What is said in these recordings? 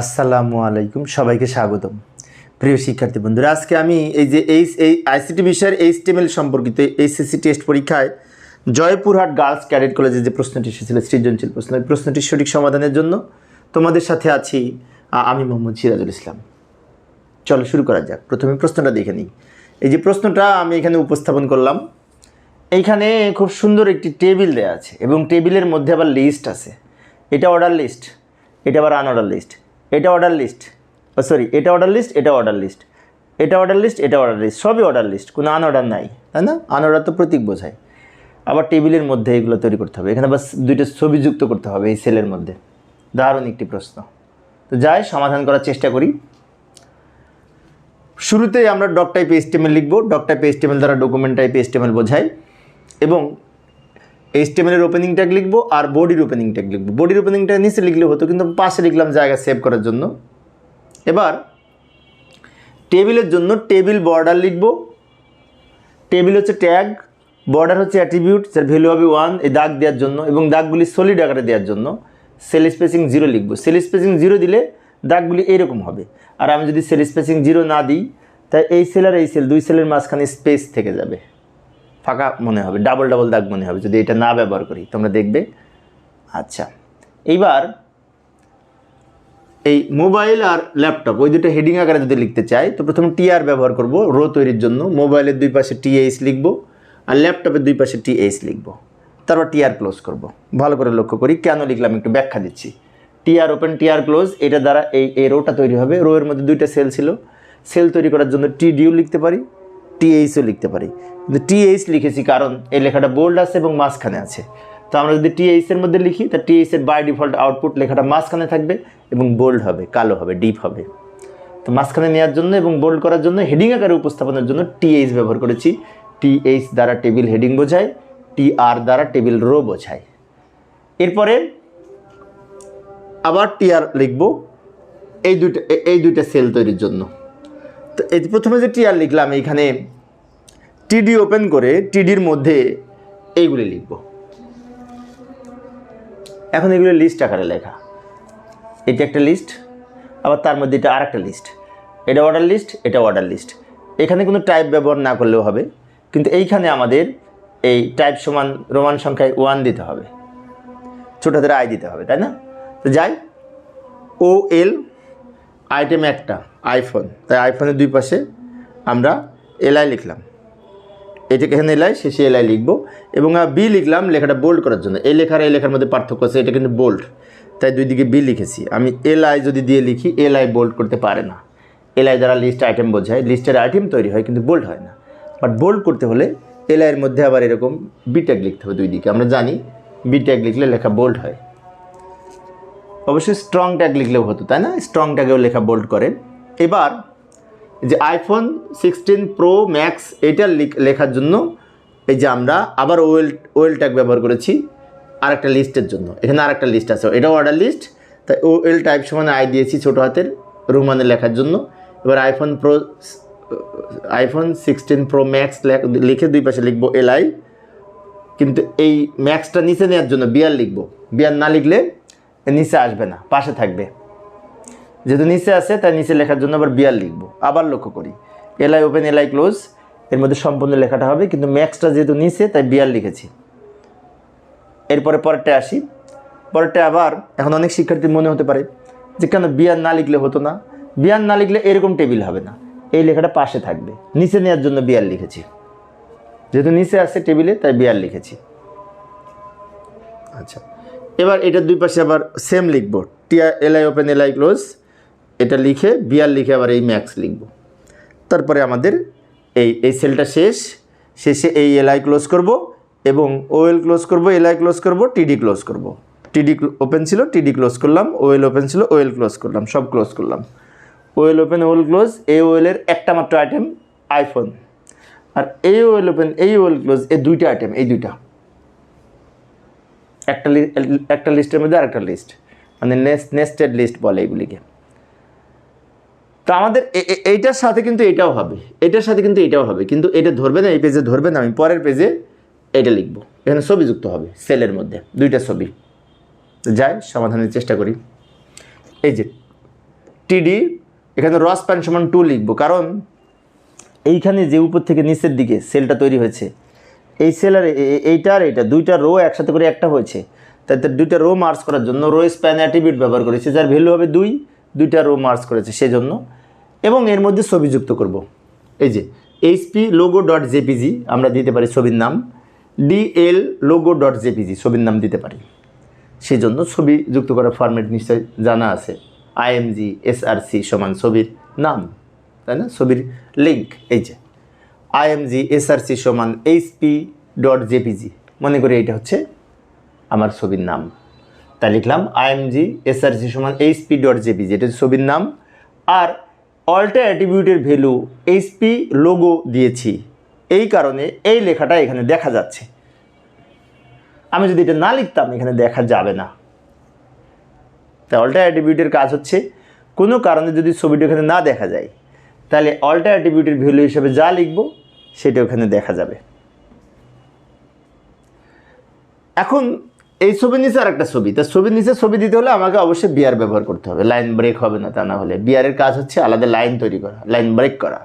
আসসালামু আলাইকুম, সবাইকে স্বাগতম। প্রিয় শিক্ষার্থী বন্ধুরা, আজকে আমি এই যে এই এই আইসিটি বিষয়ের এইচটিএমএল সম্পর্কিত এইচএসসি টেস্ট পরীক্ষায় জয়পুরহাট গার্লস ক্যাডেট কলেজে যে প্রশ্নটি এসেছিল, সৃজনশীল প্রশ্ন, এই প্রশ্নটির সঠিক সমাধানের জন্য তোমাদের সাথে আছি আমি মোহাম্মদ সিরাজুল ইসলাম। চলো শুরু করা যাক। প্রথমে প্রশ্নটা দেখে নিই। এই যে প্রশ্নটা আমি এখানে উপস্থাপন করলাম এইখানে খুব সুন্দর একটি টেবিল দেওয়া আছে এবং টেবিলের মধ্যে আবার লিস্ট আছে। এটা অর্ডার লিস্ট এটা আবার আনঅর্ডার লিস্ট এটা অর্ডার লিস্ট সরি এটা অর্ডার লিস্ট এটা অর্ডার লিস্ট এটা অর্ডার লিস্ট এটা অর্ডার লিস্ট সবই অর্ডার লিস্ট কোনো আনঅর্ডার নাই, তাই না? আনঅর্ডার তো প্রতীক বোঝায়। আবার টেবিলের মধ্যে এগুলো তৈরি করতে হবে। এখানে বাস দুইটা ছবি যুক্ত করতে হবে এই সেলের মধ্যে। দারুণ একটি প্রশ্ন। তো যাই, সমাধান করার চেষ্টা করি। শুরুতেই আমরা ডক টাইপ এস্টিমেল লিখব। ডক টাইপ এস্টিমেল দ্বারা ডকুমেন্ট টাইপ এস্টিমেল বোঝায় এবং এস্টিমেলের ওপেনিং ট্যাগ লিখব আর বডির ওপেনিং ট্যাগ লিখব। বডির ওপেনিং ট্যাগ নিচে লিখলে হতো, কিন্তু পাশে লিখলাম জায়গা সেভ করার জন্য। এবার টেবিলের জন্য টেবিল বর্ডার লিখব। টেবিল হচ্ছে ট্যাগ বর্ডার হচ্ছে অ্যাট্রিবিউট যার ভ্যালু হবে ওয়ান এই দাগ দেওয়ার জন্য, এবং দাগগুলি সলিড আকারে দেওয়ার জন্য। সেল স্পেসিং জিরো লিখব। সেল স্পেসিং জিরো দিলে দাগগুলি এইরকম হবে। আর আমি যদি সেল স্পেসিং জিরো না দিই, তাই এই সেল আর এই সেল দুই সেলের মাঝখানে স্পেস থেকে যাবে। ফাঁকা মনে হবে ডাবল ডাবল দাগ মনে হবে, যদি এটা না ব্যবহার করি, তোমরা দেখবে। আচ্ছা এইবার এই মোবাইল আর ল্যাপটপ, ওই দুটো হেডিং আকারে যদি লিখতে চাই, তো প্রথমে টিআর ব্যবহার করব রো তৈরির জন্য। মোবাইলের দুই পাশে টিএইচ লিখব, আর ল্যাপটপের দুই পাশে টিএইচ লিখব। তারপর টিআর ক্লোজ করব। ভালো করে লক্ষ্য করি, কেন লিখলাম একটু ব্যাখ্যা দিচ্ছি। টিআর ওপেন টিআর ক্লোজ এটা দ্বারা এই এই রোটা তৈরি হবে। রো এর মধ্যে দুইটা সেল ছিল। সেল তৈরি করার জন্য টি ডিউ লিখতে পারি। টিএইচও লিখতে পারি। কিন্তু টিএইচ লিখেছি কারণ এই লেখাটা বোল্ড আছে এবং মাঝখানে আছে। তো আমরা যদি টিএইচ এর মধ্যে লিখি, তা টিএইচ এর বাই ডিফল্ট আউটপুট লেখাটা মাঝখানে থাকবে এবং বোল্ড হবে, কালো হবে ডিপ হবে। তো মাঝখানে নেওয়ার জন্য এবং বোল্ড করার জন্য হেডিং আকারে উপস্থাপনের জন্য টিএইচ ব্যবহার করেছি। টিএইচ দ্বারা টেবিল হেডিং বোঝায় টি আর দ্বারা টেবিল রো বোঝায়। এরপরে আবার টিআর লিখব এই দুইটা এই দুইটা সেল তৈরির জন্য। এই প্রথমে যে টিআর লিখলাম, এইখানে টিডি ওপেন করে টিডির মধ্যে এইগুলি লিখব। এখন এগুলো লিস্ট আকারে লেখা। এটা একটা লিস্ট আবার তার মধ্যে এটা আরেকটা লিস্ট এটা অর্ডার লিস্ট এটা অর্ডার লিস্ট এখানে কোনো টাইপ ব্যবহার না করলেও হবে, কিন্তু এইখানে আমাদের এই টাইপ সমান রোমান সংখ্যায় ওয়ান দিতে হবে। ছোটো আই দিতে হবে, তাই না? তো যাই ও এল আইটেম একটা, আইফোন। তাই আইফোনের দুই পাশে আমরা এলআই লিখলাম। এটাকে এখানে এলআই, শেষে এলআই লিখব। এবং বি লিখলাম লেখাটা বোল্ড করার জন্য। এই লেখার এই লেখার মধ্যে পার্থক্য আছে, এটা কিন্তু বোল্ড তাই দুই দিকে বি লিখেছি। আমি এলআই যদি দিয়ে লিখি, এলআই বোল্ড করতে পারে না। এলআই দ্বারা লিস্ট আইটেম বোঝায়। লিস্টের আইটেম তৈরি হয়, কিন্তু বোল্ড হয় না। বাট বোল্ড করতে হলে এলআইয়ের মধ্যে আবার এরকম বি লিখতে হবে দুই দিকে। আমরা জানি বি লিখলে লেখা বোল্ড হয়। অবশ্যই স্ট্রং ট্যাগ লিখলেও হতো, তাই না? স্ট্রং ট্যাগেও লেখা বোল্ড করে। এবার যে আইফোন সিক্সটিন প্রো ম্যাক্স এটা লিখ- লেখার জন্য এই যে আমরা আবার ওয়েল ওয়েল ট্যাগ ব্যবহার করেছি আর একটা লিস্টের জন্য। এখানে আর একটা লিস্ট আছে, এটাও অর্ডার লিস্ট তাই ও এল টাইপ সমান আই দিয়েছি ছোটো হাতের, রুমানে লেখার জন্য। এবার iPhone pro iPhone sixteen pro max লিখে দুই পাশে লিখব এল আই কিন্তু এই ম্যাক্সটা নিচে নেওয়ার জন্য বিয়ার লিখব। বিয়ার না লিখলে নিচে আসবে না, পাশে থাকবে। যেহেতু নিচে আছে, তাই নিচে লেখার জন্য আবার বিয়ার লিখব। আবার লক্ষ্য করি। এলআই ওপেন, এলআই ক্লোজ, এর মধ্যে সম্পূর্ণ লেখাটা হবে, কিন্তু ম্যাক্সটা যেহেতু নিচে, তাই বিয়ার লিখেছি। এরপরে পরেরটা আসি। পরেরটা আবার, এখন অনেক শিক্ষার্থীর মনে হতে পারে যে কেন বিয়ার না লিখলে হতো না? বিয়ার না লিখলে এরকম টেবিল হবে না। এই লেখাটা পাশে থাকবে। নিচে নেওয়ার জন্য বিয়ার লিখেছি। যেহেতু নিচে আছে টেবিলে, তাই বিয়ার লিখেছি। আচ্ছা। এবার এটার দুই পাশে আবার সেম লিখব। TR LI open LI close এটা লিখে বিয়ার লিখে আবার এই ম্যাক্স লিখব। তারপরে আমাদের এই এই সেলটা শেষ। শেষে এই এলআই ক্লোজ করব এবং ওএল ক্লোজ করব এলআই ক্লোজ করব টিডি ক্লোজ করব। টিডি ওপেন ছিল টিডি ক্লোজ করলাম ওএল ওপেন ছিল ওএল ক্লোজ করলাম, সব ক্লোজ করলাম। ওএল ওপেন ওয়েল ক্লোজ এই ওয়েলের একটা মাত্র আইটেম আইফোন আর এই ওয়েল ওপেন এই ওয়েল ক্লোজ এই দুইটা আইটেম এই দুইটা। একটা একটা লিস্টের মধ্যে আরেকটা লিস্ট মানে নেস্ট নেস্টেড লিস্ট বলে এগুলিকে। তো আমাদের এইটার সাথে কিন্তু এটাও হবে, এটার সাথে কিন্তু এটাও হবে, কিন্তু এটা ধরবে না, এই পেজে ধরবে না, আমি পরের পেজে এটা লিখব। এখানে ছবি যুক্ত হবে সেলের মধ্যে, দুইটা ছবি। যাই, সমাধানের চেষ্টা করি। এই যে টিডি এখানে রস প্যান সমান টু লিখব, কারণ এইখানে যে উপর থেকে নিচের দিকে সেলটা তৈরি হয়েছে এই এইটা আর এইটা, দুইটা রো একসাথে করে একটা হয়েছে। তাই তার দুইটা রো মার্চ করার জন্য রো স্প্যান অ্যাট্রিবিউট ব্যবহার করেছে, যার ভ্যালু হবে দুই, দুইটা রো মার্চ করেছে সেজন্য। এবং এর মধ্যে ছবি যুক্ত করব। এই যে এইচপি লোগো ডট জেপিজি আমরা দিতে পারি ছবির নাম। ডিএল লোগো ডট জেপিজি ছবির নাম দিতে পারি। সেই জন্য ছবি যুক্ত করার ফরম্যাট নিশ্চয় জানা আছে। আইএমজি এসআরসি সমান ছবির নাম, তাই না? ছবির লিঙ্ক এই যে। আইএমজি এসআরসি সমান এইচপি ডট জেপিজি মনে করি এটা হচ্ছে আমার ছবির নাম। তাই লিখলাম আইএমজি এসআরসি সমান এইচপি ডট জেপিজি এটা ছবির নাম। আর অল্টা অ্যাট্রিবিউটের ভ্যালু এইচপি লোগো দিয়েছি। এই কারণে এই লেখাটা এখানে দেখা যাচ্ছে। আমি যদি এটা না লিখতাম, এখানে দেখা যাবে না। তাই অল্টা অ্যাট্রিবিউটের কাজ হচ্ছে কোনো কারণে যদি ছবিটা এখানে না দেখা যায়, তাহলে অল্টা অ্যাট্রিবিউটের ভ্যালু হিসেবে যা লিখব সেটা ওখানে দেখা যাবে। এখন এই ছবির নিচে আর একটা ছবি। তা ছবির নিচে ছবি দিতে হলে আমাকে অবশ্যই বিয়ার ব্যবহার করতে হবে। লাইন ব্রেক হবে না তা না হলে। বিয়ারের কাজ হচ্ছে আলাদা লাইন তৈরি করা, লাইন ব্রেক করা।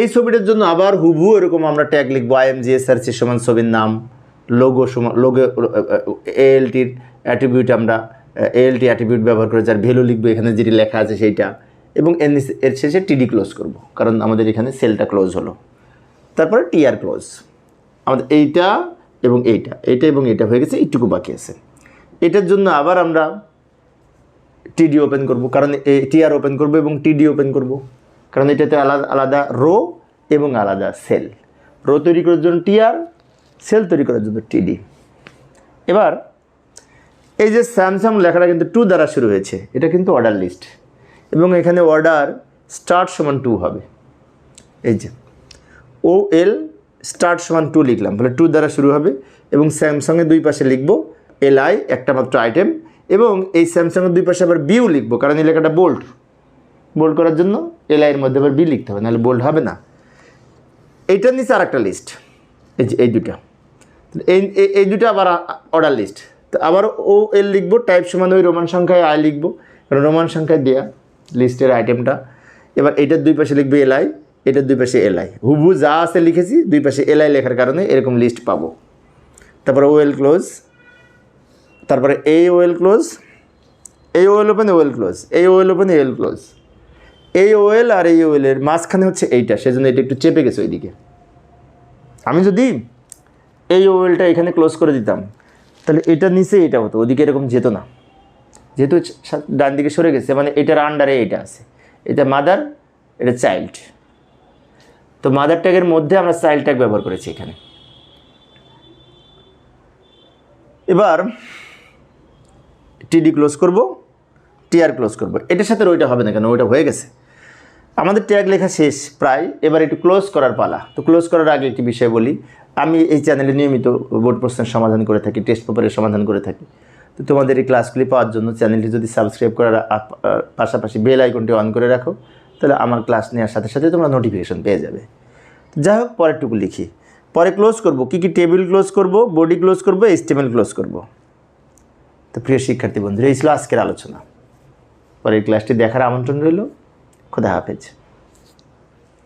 এই ছবিটার জন্য আবার হুবহু এরকম আমরা ট্যাগ লিখব আর সি সমান ছবির নাম লোগো সমান লোগো এএলটির অ্যাট্রিবিউট আমরা এএলটি অ্যাট্রিবিউট ব্যবহার করে যার ভ্যালু লিখব, এখানে যেটি লেখা আছে সেইটা। এবং এর শেষে টিডি ক্লোজ করব, কারণ আমাদের এখানে সেলটা ক্লোজ হলো। তারপরে টিআর ক্লোজ আমাদের এইটা এবং এইটা এইটা এবং এটা হয়ে গেছে, এইটুকু বাকি আছে। এটার জন্য আবার আমরা টিডি ওপেন করব, কারণ টিআর ওপেন করব এবং টিডি ওপেন করব। কারণ এটাতে আলাদা আলাদা রো এবং আলাদা সেল রো তৈরি করার জন্য টিআর সেল তৈরি করার জন্য টিডি এবার, এই যে স্যামসাং লেখাটা কিন্তু টু দ্বারা শুরু হয়েছে, এটা কিন্তু অর্ডার লিস্ট এবং এখানে অর্ডার স্টার্ট সমান টু হবে। এই যে। ও এল স্টার্ট সমান টু লিখলাম। তাহলে টু দ্বারা শুরু হবে এবং স্যামসাংয়ের দুই পাশে লিখব এল আই, একটা মাত্র আইটেম, এবং এই স্যামসাংয়ের দুই পাশে আবার বিউ লিখব, কারণ এই লেখাটা বোল্ড বোল্ড করার জন্য এল আইয়ের মধ্যে আবার বি লিখতে হবে, নাহলে বোল্ড হবে না। এইটার নিচে আর একটা লিস্ট এই যে এই দুটা এই, এই- দুটো আবার অর্ডার লিস্ট তো আবার ও এল লিখব টাইপ সমান ওই রোমান সংখ্যায় আই লিখব রোমান সংখ্যায় দেয়া লিস্টের আইটেমটা এবার এইটার দুই পাশে লিখবে এল আই এটার দুই পাশে এল আই। হুবু যা আছে লিখেছি, দুই পাশে এলআই লেখার কারণে এরকম লিস্ট পাবো। তারপরে ওয়েল ক্লোজ তারপরে এই ওয়েল ক্লোজ এই ওয়েল ওপেন ওয়েল ক্লোজ এই ওয়েল ওপেন ওয়েল ক্লোজ এই ওয়েল আর এই ওয়েলের মাঝখানে হচ্ছে এইটা, সেজন্য এটা একটু চেপে গেছে ওইদিকে। আমি যদি এই ওয়েলটা এখানে ক্লোজ করে দিতাম, তাহলে এটার নিচে এটা হতো, ওদিকে এরকম যেত না। যেহেতু ডান দিকে সরে গেছে মানে এটার আন্ডারে এটা আছে। এটা মাদার এটা চাইল্ড তো মাদার ট্যাগের মধ্যে আমরা চাইল্ড ট্যাগ ব্যবহার করেছি এখানে। এবার টিডি ক্লোজ করব টিআর ক্লোজ করব। এটার সাথে ওইটা হবে না কেন? ওইটা হয়ে গেছে। আমাদের ট্যাগ লেখা শেষ প্রায়। এবার একটু ক্লোজ করার পালা। তো ক্লোজ করার আগে একটি বিষয় বলি। আমি এই চ্যানেলে নিয়মিত বোর্ড প্রশ্নের সমাধান করে থাকি টেস্ট পেপারের সমাধান করে থাকি। তো তোমাদের এই ক্লাসগুলি পাওয়ার জন্য চ্যানেলটি যদি সাবস্ক্রাইব করার পাশাপাশি বেল আইকনটি অন করে রাখো। তাহলে আমার ক্লাস নেওয়ার সাথে সাথে তোমরা নোটিফিকেশন পেয়ে যাবে। যাই হোক, পরেরটুকু লিখি। পরে ক্লোজ করব। কী কী টেবিল ক্লোজ করব? বডি ক্লোজ করব? এস্টিমেল ক্লোজ করব? তো প্রিয় শিক্ষার্থী বন্ধুরা, এই ছিল আজকের আলোচনা। পরের ক্লাসটি দেখার আমন্ত্রণ রইল। খোদা হাফেজ।